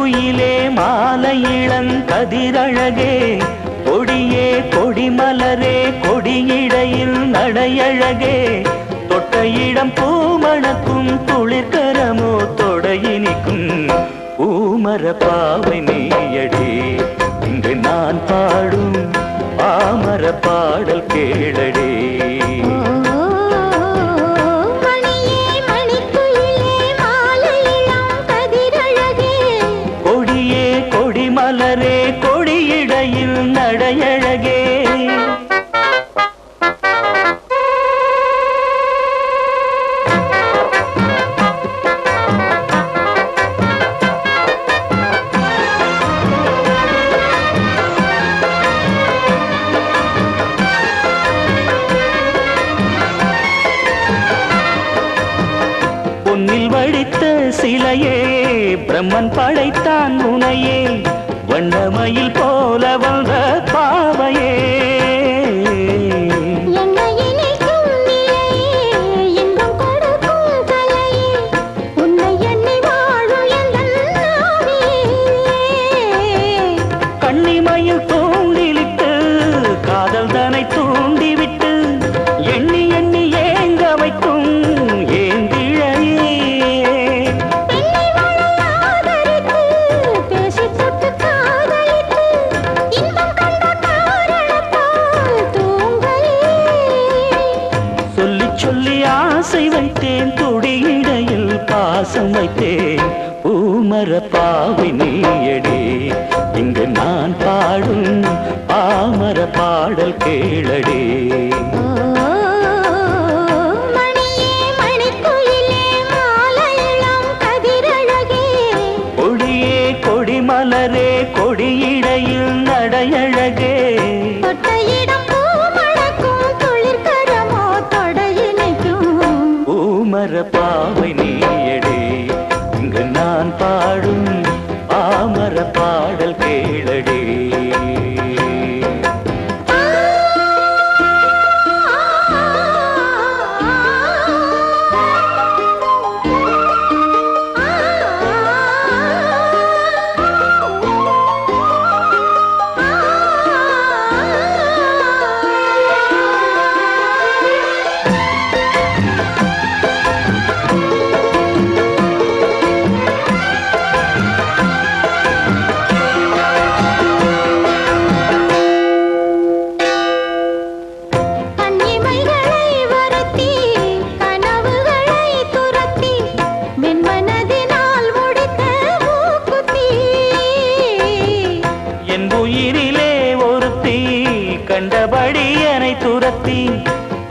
குயிலே மாலை கதிரழகே கொடியே கொடிமலரே கொடியிடையில் நடையழகே. தொட்ட இடம் பூமணக்கும் குளிர்கரமோ தொடையினிக்கும் பூமர பாவை நீயடி. இங்கு நான் பாடும் பாமர பாடல் கேளடே. பொன்னில் வழித்த சிலையே பிரம்மன் படைத்தான் முனையே வண்ணமயில் போல வந்த பாவையே. பாசம் வைத்தேன் பூமர பாவி நீயடி. இங்கு நான் பாடும் பாமர பாடல் கேளடி. கொடிமலரே கொடியிடையில் நடையழகே. தொட்ட இடம் பூ மணக்கும் குளிர்கரமோ தொடையினைக்கும். பூமர பாவை இங்கு நான் பாடும் பாமர பாடல் கேளடி.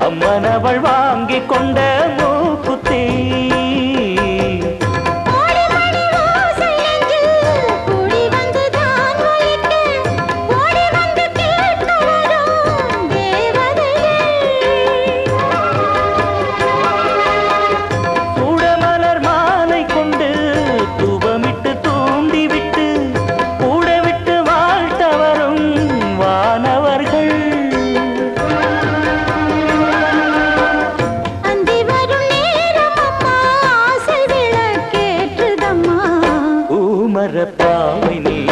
அம்மனவள் வாங்கி கொண்ட பூமர